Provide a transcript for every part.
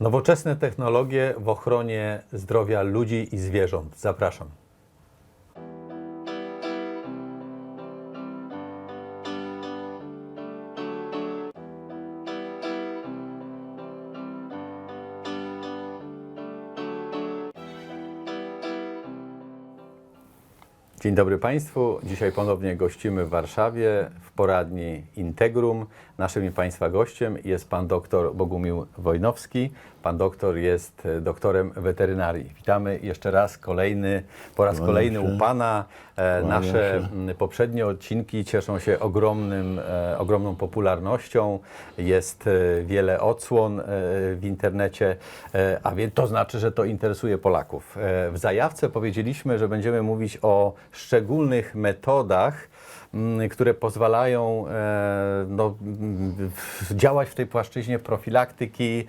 Nowoczesne technologie w ochronie zdrowia ludzi i zwierząt. Zapraszam. Dzień dobry Państwu. Dzisiaj ponownie gościmy w Warszawie w poradni Integrum. Naszym Państwa gościem jest pan doktor Bogumił Wojnowski. Pan doktor jest e, doktorem weterynarii. Witamy jeszcze raz kolejny, po raz kolejny u Pana. E, Nasze poprzednie odcinki cieszą się ogromnym, e, ogromną popularnością. Jest wiele odsłon w internecie, a więc to znaczy, że to interesuje Polaków. W zajawce powiedzieliśmy, że będziemy mówić o szczególnych metodach, m, które pozwalają e, no, działać w tej płaszczyźnie profilaktyki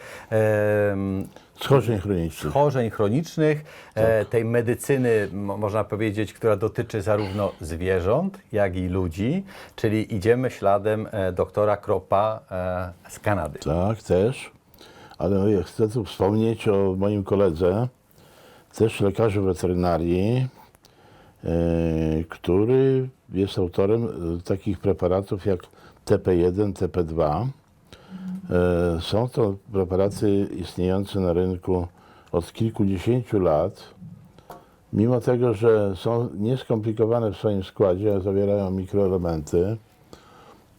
Schorzeń chronicznych. schorzeń chronicznych, e, tej medycyny, mo- można powiedzieć, która dotyczy zarówno zwierząt, jak i ludzi, czyli idziemy śladem e, doktora Kropa z Kanady. Tak, też. Ale ja chcę tu wspomnieć o moim koledze, też lekarzu weterynarii, który jest autorem e, takich preparatów jak TP1, TP2. E, są to preparaty istniejące na rynku od kilkudziesięciu lat. Mimo tego, że są nieskomplikowane w swoim składzie, zawierają mikroelementy,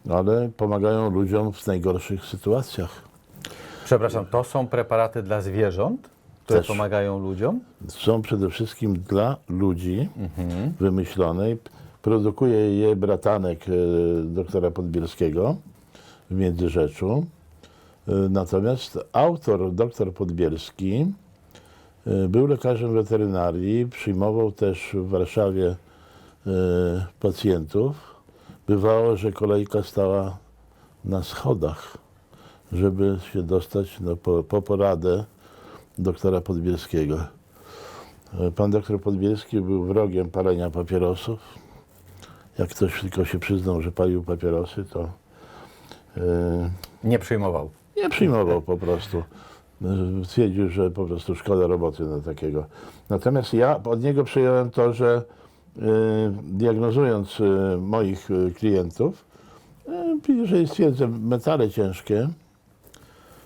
ale pomagają ludziom w najgorszych sytuacjach. Przepraszam, to są preparaty dla zwierząt, które Też. pomagają ludziom? Są przede wszystkim dla ludzi wymyślone. i Produkuje je bratanek e, doktora Podbielskiego w Międzyrzeczu. E, Natomiast autor, doktor Podbielski, e, był lekarzem weterynarii, przyjmował też w Warszawie pacjentów. Bywało, że kolejka stała na schodach, żeby się dostać no, po, po poradę doktora Podbielskiego. E, Pan doktor Podbielski był wrogiem palenia papierosów. Jak ktoś tylko się przyznał, że palił papierosy, to e, Nie przyjmował. nie przyjmował po prostu. E, Twierdził, że po prostu szkoda roboty na takiego. Natomiast ja od niego przyjąłem to, że diagnozując moich klientów, jeżeli stwierdzę metale ciężkie,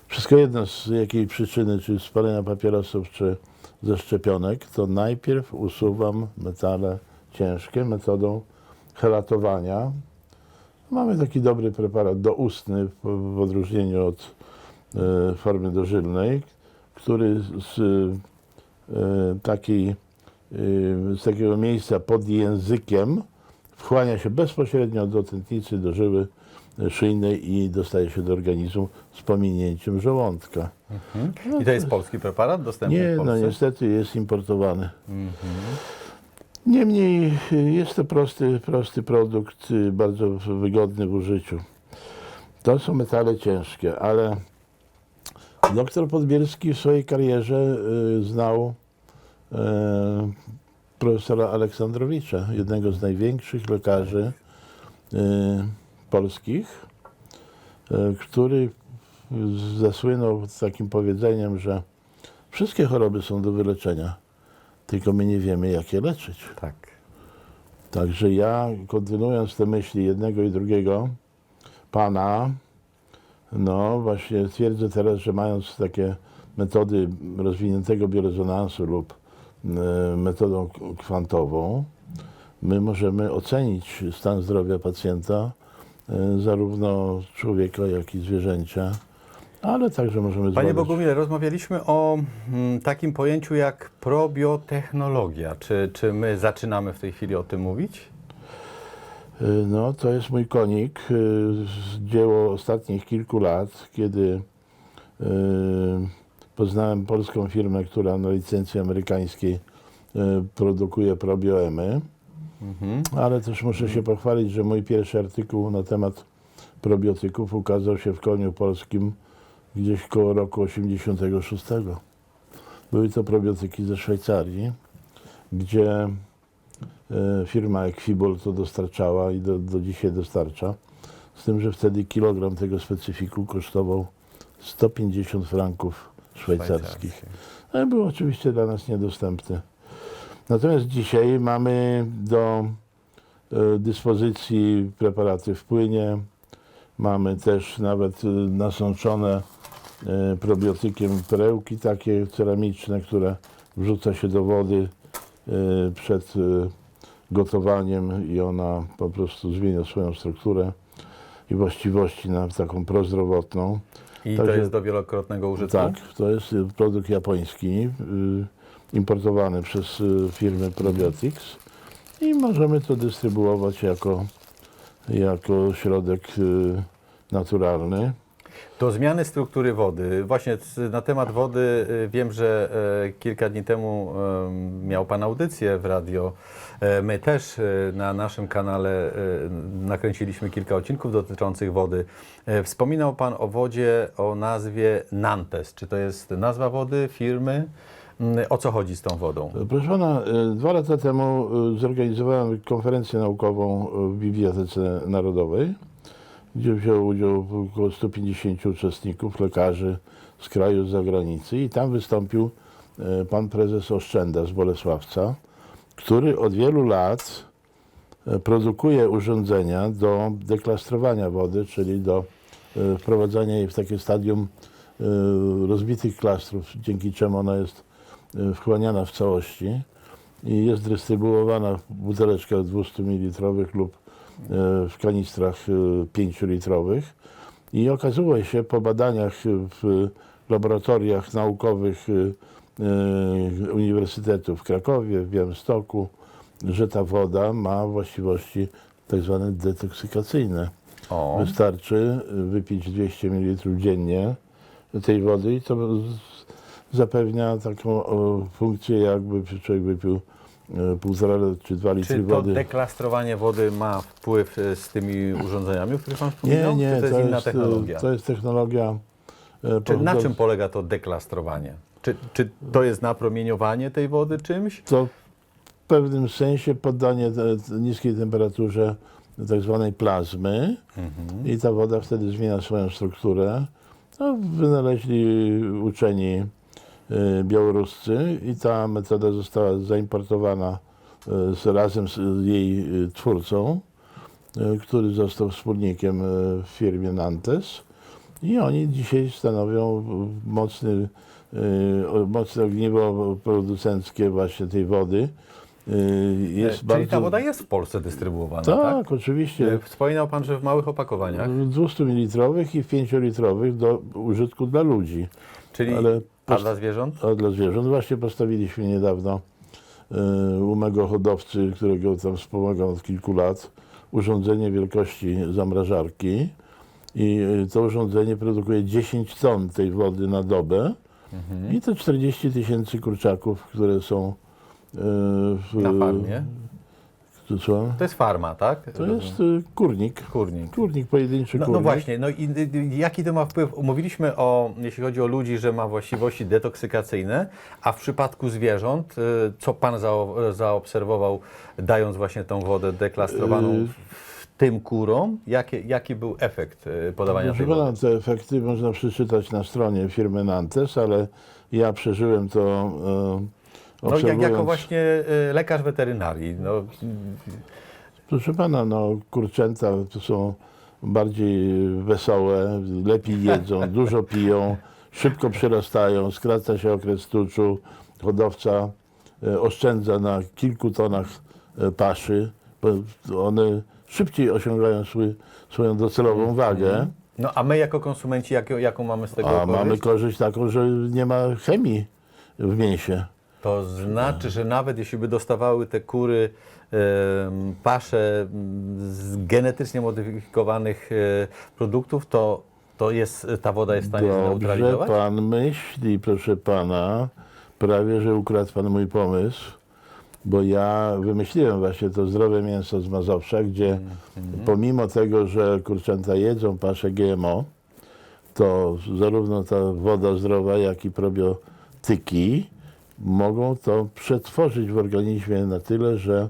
wszystko jedno z jakiej przyczyny, czy z palenia papierosów, czy ze szczepionek, to najpierw usuwam metale ciężkie metodą helatowania. Mamy taki dobry preparat doustny w, odróżnieniu od e, formy dożylnej, który z e, takiej, z takiego miejsca pod językiem wchłania się bezpośrednio do tętnicy, do żyły szyjnej i dostaje się do organizmu z pominięciem żołądka. I to jest polski preparat dostępny Nie, w no Polsce? niestety jest importowany. Niemniej y, jest to prosty, prosty produkt, y, bardzo wygodny w użyciu. To są metale ciężkie, ale doktor Podbielski w swojej karierze y, znał profesora Aleksandrowicza, jednego z największych lekarzy polskich, y, który zasłynął takim powiedzeniem, że wszystkie choroby są do wyleczenia, tylko my nie wiemy, jak je leczyć. Tak. Także ja, kontynuując te myśli jednego i drugiego pana, no właśnie twierdzę teraz, że mając takie metody rozwiniętego biorezonansu lub e, metodą kwantową, my możemy ocenić stan zdrowia pacjenta, e, zarówno człowieka, jak i zwierzęcia, ale także możemy Panie zbadać- Bogumile, rozmawialiśmy o mm, takim pojęciu jak probiotechnologia. Czy, czy my zaczynamy w tej chwili o tym mówić? Y, No, to jest mój konik, z- dzieło ostatnich kilku lat, kiedy y, poznałem polską firmę, która na licencji amerykańskiej y, produkuje probioemy, ale też muszę się pochwalić, że mój pierwszy artykuł na temat probiotyków ukazał się w koniu polskim gdzieś koło roku 86. Były to probiotyki ze Szwajcarii, gdzie e, firma Equibol to dostarczała i do, do dzisiaj dostarcza. Z tym, że wtedy kilogram tego specyfiku kosztował 150 franków szwajcarskich. Ale był oczywiście dla nas niedostępny. Natomiast dzisiaj mamy do e, dyspozycji preparaty w płynie. Mamy też nawet e, nasączone e, probiotykiem perełki takie ceramiczne, które wrzuca się do wody przed gotowaniem i ona po prostu zmienia swoją strukturę i właściwości na taką prozdrowotną. I to Także- jest do wielokrotnego użytku? Tak, to jest produkt japoński, y, importowany przez y, firmę Probiotics i możemy to dystrybuować jako, jako środek y, naturalny. Do zmiany struktury wody. Właśnie na temat wody y, wiem, że kilka dni temu em, miał Pan audycję w radio. My też na naszym kanale nakręciliśmy kilka odcinków dotyczących wody. Wspominał Pan o wodzie o nazwie Nantes. Czy to jest nazwa wody, firmy? Mm, O co chodzi z tą wodą? Proszę pana, y, dwa lata temu y, zorganizowałem konferencję naukową w Bibliotece Narodowej, gdzie wzięło udział około 150 uczestników, lekarzy z kraju, z zagranicy i tam wystąpił pan prezes Oszczęda z Bolesławca, który od wielu lat produkuje urządzenia do deklastrowania wody, czyli do wprowadzania jej w takie stadium rozbitych klastrów, dzięki czemu ona jest wchłaniana w całości i jest dystrybuowana w buteleczkach 200 ml lub y, w kanistrach y, 5-litrowych. I okazało się po badaniach w laboratoriach naukowych y, y, Uniwersytetu w Krakowie, w Białymstoku, że ta woda ma właściwości tak zwane detoksykacyjne. O, Wystarczy wypić 200 ml dziennie tej wody i to zapewnia taką o, funkcję, jakby człowiek wypił e, półtora czy dwa litry czy to wody. deklastrowanie wody ma wpływ e, z tymi urządzeniami, o których Pan Nie, wspominał? nie, czy to jest inna e, technologia? To jest technologia. e, Czy na pochodząca- czym polega to deklastrowanie? Czy, czy to jest napromieniowanie tej wody czymś? To w pewnym sensie poddanie te- niskiej temperaturze tak zwanej plazmy i ta woda wtedy zmienia swoją strukturę. No, wynaleźli uczeni białoruscy i ta metoda została zaimportowana y, z, razem z jej y, twórcą, y, który został wspólnikiem y, w firmie Nantes. I oni dzisiaj stanowią y, mocny, y, mocne ogniwo producenckie właśnie tej wody. Y, Jest Czyli bardzo... ta woda jest w Polsce dystrybuowana, tak? Tak, oczywiście. E, Wspominał Pan, że w małych opakowaniach, W 200 ml i w 5-litrowych do użytku dla ludzi, czyli ale a dla zwierząt? a dla zwierząt. Właśnie postawiliśmy niedawno y, u mego hodowcy, którego tam wspomagam od kilku lat, urządzenie wielkości zamrażarki i y, to urządzenie produkuje 10 ton tej wody na dobę Mhm. i to 40 tysięcy kurczaków, które są y, w, Na farmie? To, co? To jest farma, tak? to jest y, kurnik. kurnik. Kurnik, pojedynczy No, kurnik. no właśnie, no i y, jaki to ma wpływ? Mówiliśmy o, jeśli chodzi o ludzi, że ma właściwości detoksykacyjne, a w przypadku zwierząt, y, co Pan zao- zaobserwował, dając właśnie tą wodę deklastrowaną Y, w tym kurom, jaki, jaki był efekt y, podawania Proszę tej pana, wody? te efekty można przeczytać na stronie firmy Nantes, ale ja przeżyłem to No jak, jako właśnie y, lekarz weterynarii, no, Proszę pana, no kurczęta to są bardziej wesołe, lepiej jedzą, dużo piją, szybko przyrastają, skraca się okres tuczu, hodowca e, oszczędza na kilku tonach e, paszy, bo one szybciej osiągają swój, swoją docelową wagę. no a my jako konsumenci, jak, jaką mamy z tego A korzyść? mamy korzyść taką, że nie ma chemii w mięsie. To znaczy, że nawet jeśli by dostawały te kury pasze m, z genetycznie modyfikowanych e, produktów, to, to jest, ta woda jest w stanie Dobrze zneutralizować? pan myśli, proszę pana, prawie że ukradł pan mój pomysł, bo ja wymyśliłem właśnie to zdrowe mięso z Mazowsza, gdzie Mhm. pomimo tego, że kurczęta jedzą pasze GMO, to zarówno ta woda zdrowa, jak i probiotyki mogą to przetworzyć w organizmie na tyle, że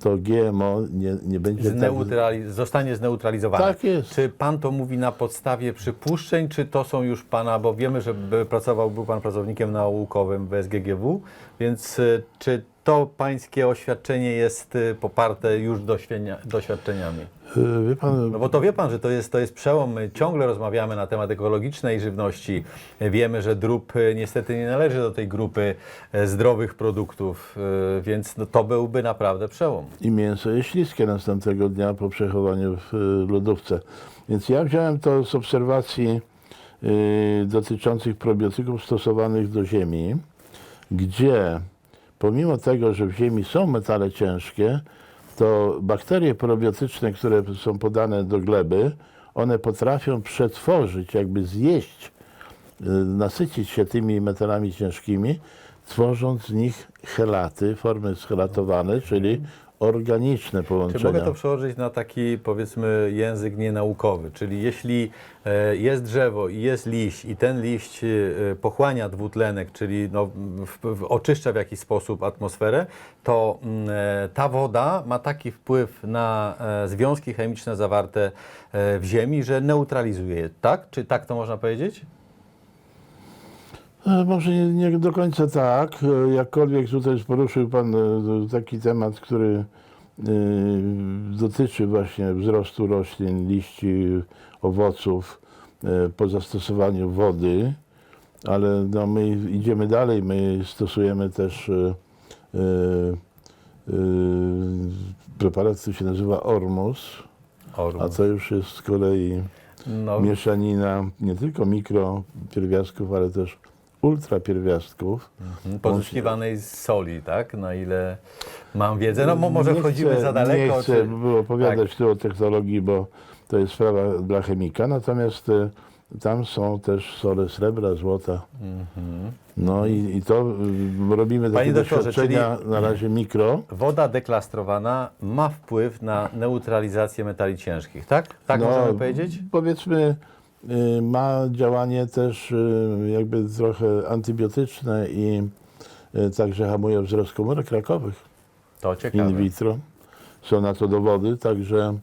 to GMO nie, nie będzie tak... Zneutrali- zostanie zneutralizowane. Tak jest. Czy pan to mówi na podstawie przypuszczeń, czy to są już pana, bo wiemy, że by- pracował, był pan pracownikiem naukowym w SGGW, więc y, czy to pańskie oświadczenie jest y, poparte już doświadczenia- doświadczeniami? Y, Wie pan, No bo to wie pan, że to jest, to jest przełom. My ciągle rozmawiamy na temat ekologicznej żywności. Wiemy, że drób y, niestety nie należy do tej grupy zdrowych produktów, więc no, to byłby naprawdę przełom. i mięso jest śliskie następnego dnia po przechowaniu w lodówce. Więc ja wziąłem to z obserwacji dotyczących probiotyków stosowanych do ziemi, gdzie pomimo tego, że w ziemi są metale ciężkie, to bakterie probiotyczne, które są podane do gleby, one potrafią przetworzyć, jakby zjeść, y, nasycić się tymi metalami ciężkimi, tworząc z nich chelaty, formy schelatowane, czyli organiczne Czy połączenia. mogę to przełożyć na taki, powiedzmy, język nienaukowy? Czyli jeśli e, jest drzewo i jest liść i ten liść e, pochłania dwutlenek, czyli no, w, w, oczyszcza w jakiś sposób atmosferę, to mm, e, ta woda ma taki wpływ na związki chemiczne zawarte w ziemi, że neutralizuje je, tak? Czy tak to można powiedzieć? E, Może nie, nie do końca tak, e, jakkolwiek tutaj poruszył Pan e, taki temat, który dotyczy właśnie wzrostu roślin, liści, owoców po zastosowaniu wody, ale no, my idziemy dalej, my stosujemy też preparat, który się nazywa Ormus, Ormus. a to już jest z kolei No, mieszanina nie tylko mikropierwiastków, ale też ultrapierwiastków. mhm, pozyskiwanej z soli, tak? Na ile mam wiedzę. No mo- może Nie wchodzimy chcę- za daleko. Nie chcę czy- opowiadać tu o technologii, bo to jest sprawa dla chemika, natomiast e, tam są też sole srebra, złota. No i, i to y, robimy takie Panie doktorze, doświadczenia na razie mikro. Woda deklastrowana ma wpływ na neutralizację metali ciężkich, tak? Tak No, możemy powiedzieć? Powiedzmy, y, ma działanie też y, jakby trochę antybiotyczne i y, także hamuje wzrost komórek rakowych. To in ciekawe. vitro. Są na to dowody, także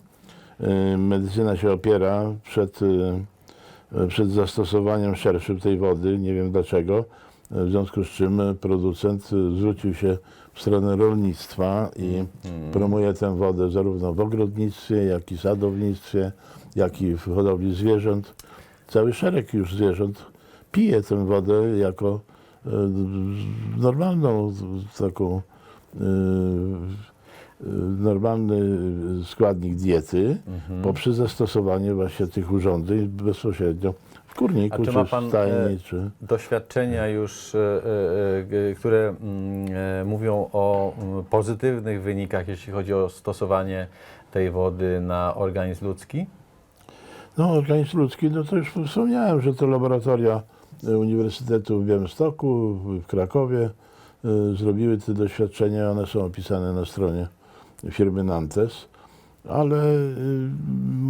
y, medycyna się opiera przed, y, przed zastosowaniem szerszym tej wody. Nie wiem dlaczego. W związku z czym producent y, zwrócił się w stronę rolnictwa i promuje tę wodę zarówno w ogrodnictwie, jak i sadownictwie, jak i w hodowli zwierząt. Cały szereg już zwierząt pije tę wodę jako y, normalną taką y, y, normalny składnik diety poprzez zastosowanie właśnie tych urządzeń bezpośrednio w A kurniku, czy czy, ma pan, stajni, e, czy... Doświadczenia już, e, e, e, które mm, e, mówią o mm, pozytywnych wynikach, jeśli chodzi o stosowanie tej wody na organizm ludzki? No, organizm ludzki, no to już wspomniałem, że to laboratoria e, Uniwersytetu w Białymstoku, w Krakowie e, zrobiły te doświadczenia, one są opisane na stronie firmy Nantes, ale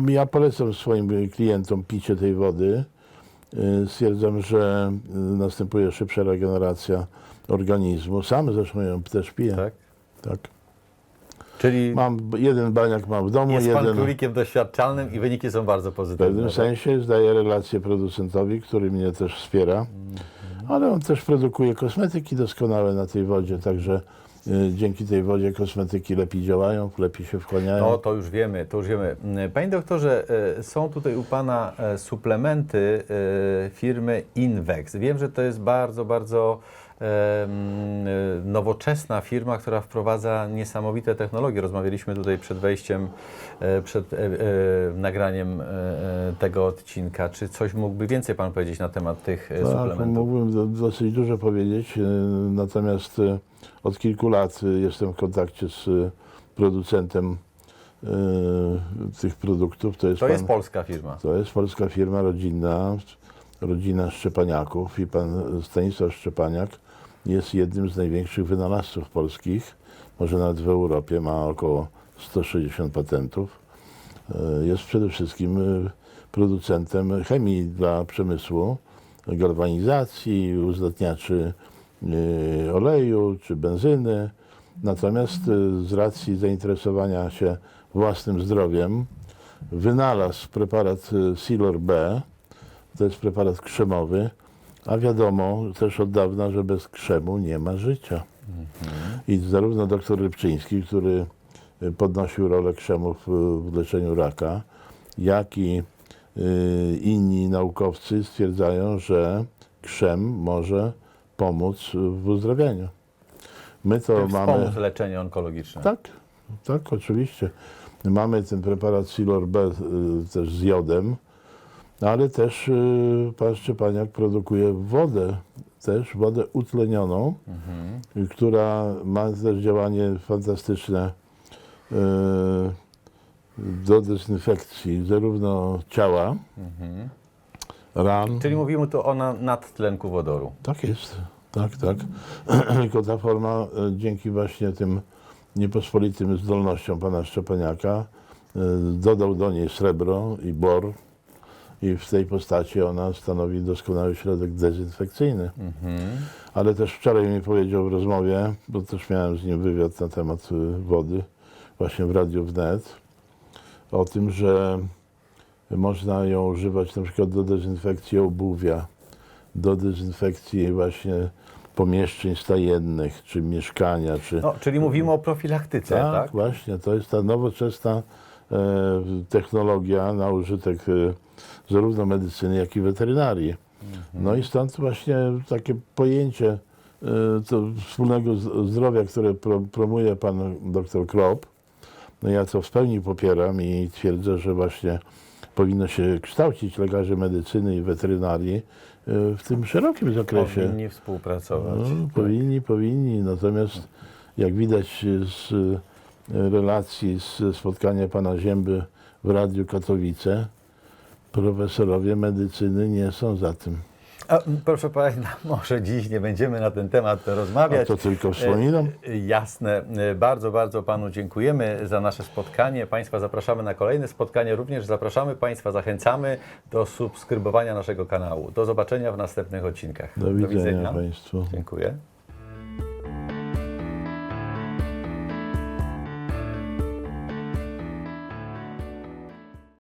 e, ja polecam swoim klientom picie tej wody. Stwierdzam, że następuje szybsza regeneracja organizmu. Sam zresztą ją też piję. Tak. Tak. Czyli Mam jeden baniak mam w domu, jest pan jeden królikiem doświadczalnym i wyniki są bardzo w pozytywne. pewnym tak? sensie zdaję relację producentowi, który mnie też wspiera, ale on też produkuje kosmetyki doskonałe na tej wodzie, także y, dzięki tej wodzie kosmetyki lepiej działają, lepiej się wchłaniają. No to już wiemy, to już wiemy. Panie doktorze, e, są tutaj u Pana e, suplementy e, firmy Invex. Wiem, że to jest bardzo, bardzo mm, nowoczesna firma, która wprowadza niesamowite technologie. Rozmawialiśmy tutaj przed wejściem, e, przed e, e, nagraniem tego odcinka. Czy coś mógłby więcej Pan powiedzieć na temat tych Tak, suplementów? mógłbym do, dosyć dużo powiedzieć, y, natomiast y, od kilku lat y, jestem w kontakcie z y, producentem y, tych produktów. To jest, To pan, jest polska firma. To jest polska firma rodzinna, rodzina Szczepaniaków i pan Stanisław Szczepaniak jest jednym z największych wynalazców polskich, może nawet w Europie, ma około 160 patentów. E, Jest przede wszystkim e, producentem chemii dla przemysłu, galwanizacji, uzdatniaczy e, oleju czy benzyny. Natomiast z racji zainteresowania się własnym zdrowiem wynalazł preparat Silor B, to jest preparat krzemowy, a wiadomo też od dawna, że bez krzemu nie ma życia. I zarówno dr Rybczyński, który y, podnosił rolę krzemów y, w leczeniu raka, jak i y, inni naukowcy stwierdzają, że krzem może pomóc w uzdrawianiu. My to mamy. Wspomóc leczenie onkologiczne. Tak, tak, oczywiście. Mamy ten preparat Silor B też z jodem, ale też y, pan Szczepaniak produkuje wodę, też wodę utlenioną, y, która ma też działanie fantastyczne y, do dezynfekcji zarówno ciała, ran, Czyli mówimy tu o na- nadtlenku wodoru. tak jest, tak, tak. Tylko ta forma dzięki właśnie tym niepospolitym zdolnościom pana Szczepaniaka dodał do niej srebro i bor i w tej postaci ona stanowi doskonały środek dezynfekcyjny. Ale też wczoraj mi powiedział w rozmowie, bo też miałem z nim wywiad na temat y, wody właśnie w Radiu Wnet, o tym, że można ją używać na przykład do dezynfekcji obuwia, do dezynfekcji właśnie pomieszczeń stajennych, czy mieszkania, czy... No, czyli mówimy o profilaktyce, tak, tak? właśnie, to jest ta nowoczesna technologia na użytek e, zarówno medycyny, jak i weterynarii. No i stąd właśnie takie pojęcie e, wspólnego zdrowia, które pro, promuje pan dr Krop, no ja to w pełni popieram i twierdzę, że właśnie powinno się kształcić lekarzy medycyny i weterynarii e, w tym szerokim zakresie. Powinni współpracować. No, powinni, powinni. Natomiast jak widać z e, relacji z spotkania pana Zięby w Radiu Katowice, profesorowie medycyny nie są za tym. A, proszę Państwa, może dziś nie będziemy na ten temat A rozmawiać. to tylko wspominam. E, Jasne. E, Bardzo, bardzo Panu dziękujemy za nasze spotkanie. Państwa zapraszamy na kolejne spotkanie. Również zapraszamy Państwa, zachęcamy do subskrybowania naszego kanału. Do zobaczenia w następnych odcinkach. Do widzenia Państwu. Dziękuję.